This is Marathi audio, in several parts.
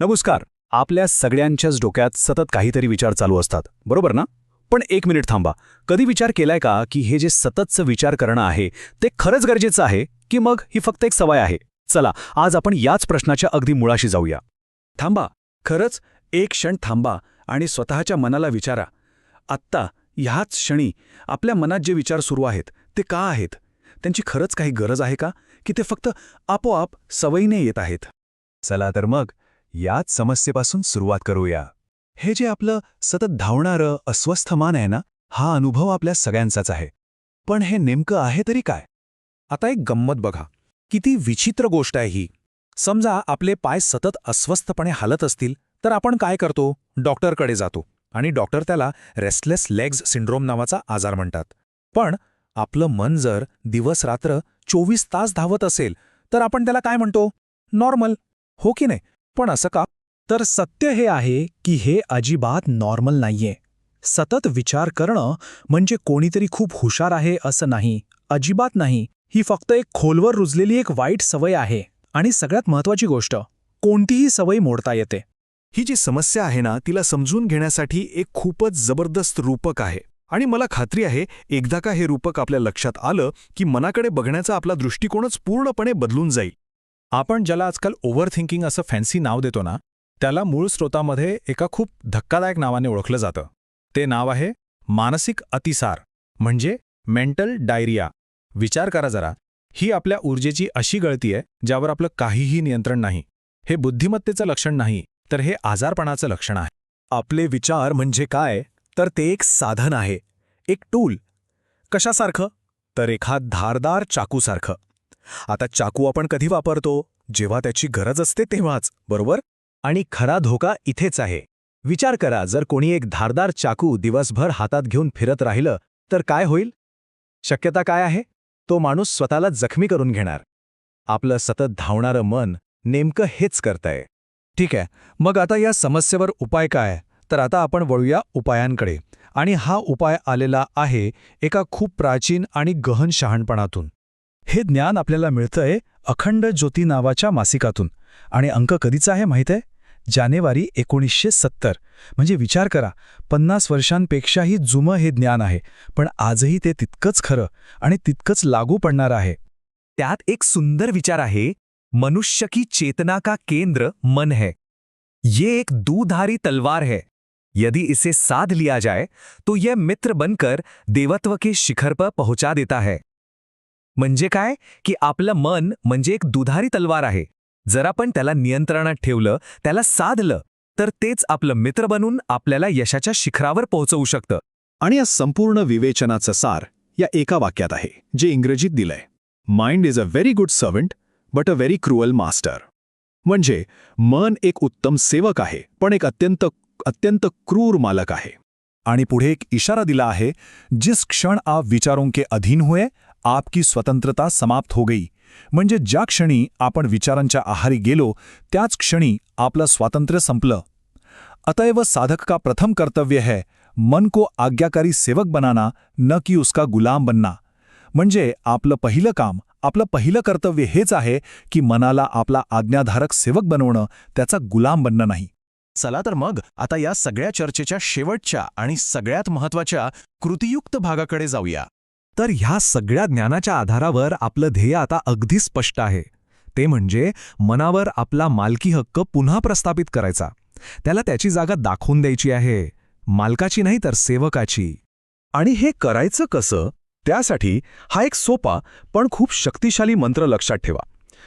नमस्कार. आपल्या सगळ्यांच्याच डोक्यात सतत काहीतरी विचार चालू असतात. बरोबर ना? पण एक मिनिट थांबा. कधी विचार केलाय का की हे जे सततचं विचार करणं आहे ते खरंच गरजेचं आहे की मग ही फक्त एक सवय आहे? चला आज आपण याच प्रश्नाच्या अगदी मुळाशी जाऊया. थांबा. खरंच एक क्षण थांबा आणि स्वतःच्या मनाला विचारा. आत्ता ह्याच क्षणी आपल्या मनात जे विचार सुरू आहेत ते का आहेत? त्यांची खरंच काही गरज आहे का? की ते फक्त आपोआप सवयीने येत आहेत? चला तर मग. याच समस्येपासून सुरुवात करूया. हे जे आपलं सतत धावणारं अस्वस्थ मान आहे ना हा अनुभव आपल्या सगळ्यांचाच आहे. पण हे नेमकं आहे तरी काय? आता एक गंमत बघा. किती विचित्र गोष्ट आहे ही. समजा आपले पाय सतत अस्वस्थपणे हालत असतील तर आपण काय करतो? डॉक्टरकडे जातो. आणि डॉक्टर त्याला रेस्टलेस लेग्स सिंड्रोम नावाचा आजार म्हणतात. पण आपलं मन जर दिवस रात्र चोवीस तास धावत असेल तर आपण त्याला काय म्हणतो? नॉर्मल. हो की नाही? पण असं का? तर सत्य हे आहे की हे अजिबात नॉर्मल नाहीये. सतत विचार करणं म्हणजे कोणीतरी खूप हुशार आहे असं नाही अजिबात नाही. ही फक्त एक खोलवर रुजलेली एक वाईट सवय आहे. आणि सगळ्यात महत्वाची गोष्ट कोणतीही सवय मोडता येते. ही जी समस्या आहे ना तिला समजून घेण्यासाठी एक खूपच जबरदस्त रूपक आहे. आणि मला खात्री आहे एकदा का हे रूपक आपल्या लक्षात आलं की मनाकडे बघण्याचा आपला दृष्टिकोनच पूर्णपणे बदलून जाईल. आपण ज्याला आजकाल ओव्हर थिंकिंग असं फॅन्सी नाव देतो ना त्याला मूळ स्रोतामध्ये एका खूप धक्कादायक नावाने ओळखलं जातं. ते नाव आहे मानसिक अतिसार म्हणजे मेंटल डायरिया विचार करा जरा ही आपल्या ऊर्जेची अशी गळती आहे ज्यावर आपलं काहीही नियंत्रण नाही. हे बुद्धिमत्तेचं लक्षण नाही तर हे आजारपणाचं लक्षण आहे. आपले विचार म्हणजे काय? तर ते एक साधन आहे एक टूल कशासारखं? तर एखाद धारदार चाकूसारखं. आता चाकू आपण कधी वापरतो? जेव्हा त्याची गरज असते तेव्हाच बरोबर? आणि खरा धोका इथेच आहे. विचार करा जर कोणी एक धारदार चाकू दिवसभर हातात घेऊन फिरत राहिलं तर काय होईल? शक्यता काय आहे? तो माणूस स्वतःला जखमी करून घेणार. आपलं सतत धावणारं मन नेमकं हेच करतंय. ठीक आहे मग आता या समस्येवर उपाय काय? तर आता आपण वळूया उपायांकडे. आणि हा उपाय आलेला आहे एका खूप प्राचीन आणि गहन शहाणपणातून. हे ज्ञान आपल्याला मिळतंय अखंड ज्योती नावाच्या मासिकातून. आणि अंक कधीचा आहे माहीत आहे जानेवारी एकोणीसशे सत्तर. म्हणजे विचार करा पन्नास वर्षांपेक्षाही जुमं हे ज्ञान आहे पण आजही ते तितकंच खरं आणि तितकंच लागू पडणार आहे. त्यात एक सुंदर विचार आहे मनुष्य की चेतना का केंद्र मन है. ये एक दूधारी तलवार है. यदि इसे साध लिया जाए तो यह मित्र बनकर देवत्व के शिखर पर पहुंचा देता है। म्हणजे काय? की आपलं मन म्हणजे एक दुधारी तलवार आहे. जर आपण त्याला नियंत्रणात ठेवलं त्याला साधलं तर तेच आपलं मित्र बनून आपल्याला यशाच्या शिखरावर पोहोचवू शकतं. आणि या संपूर्ण विवेचनाचं सार या एका वाक्यात आहे जे इंग्रजीत दिलंय. Mind is a very good servant but a very cruel master म्हणजे मन एक उत्तम सेवक आहे पण एक अत्यंत अत्यंत क्रूर मालक आहे. आणि पुढे एक इशारा दिला आहे जिस क्षण आप विचारों के अधीन हुए आपकी स्वतंत्रता समाप्त हो गई. म्हणजे ज्या क्षणी आपण विचारांच्या आहारी गेलो त्याच क्षणी आपलं स्वातंत्र्य संपलं. अतएव साधक का प्रथम कर्तव्य है मन को आज्ञाकारी सेवक बनाना न की उसका गुलाम बनना. म्हणजे आपलं पहिलं काम आपलं पहिलं कर्तव्य हेच आहे की मनाला आपला आज्ञाधारक सेवक बनवणं त्याचा गुलाम बनणं नाही. चला तर मग आता या सगळ्या चर्चेच्या शेवटच्या आणि सगळ्यात महत्त्वाच्या कृतियुक्त भागाकडे जाऊया. तर ह्या सगळ्या ज्ञानाच्या आधारावर आपलं ध्येय आता अगदी स्पष्ट आहे. ते म्हणजे मनावर आपला मालकी हक्क पुन्हा प्रस्थापित करायचा. त्याला त्याची जागा दाखवून द्यायची आहे. मालकाची नाही तर सेवकाची. आणि हे करायचं कसं? त्यासाठी हा एक सोपा पण खूप शक्तिशाली मंत्र लक्षात ठेवा.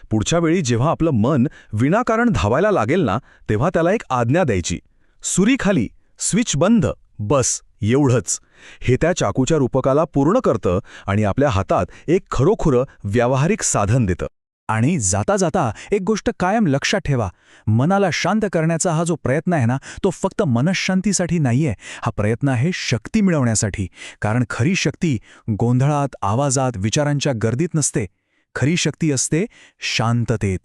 पुढच्या वेळी जेव्हा आपलं मन विनाकारण धावायला लागेल ना तेव्हा त्याला एक आज्ञा द्यायची. सुरीखाली स्विच बंद बस. एवढंच. हे त्या चाकूच्या रूपकाला पूर्ण करतं आणि आपल्या हातात एक खरोखुरं व्यावहारिक साधन देतं. आणि जाता जाता एक गोष्ट कायम लक्षात ठेवा. मनाला शांत करण्याचा हा जो प्रयत्न आहे ना तो फक्त मनशांतीसाठी नाहीये. हा प्रयत्न आहे शक्ती मिळवण्यासाठी. कारण खरी शक्ती गोंधळात आवाजात विचारांच्या गर्दीत नसते. खरी शक्ती असते शांततेत.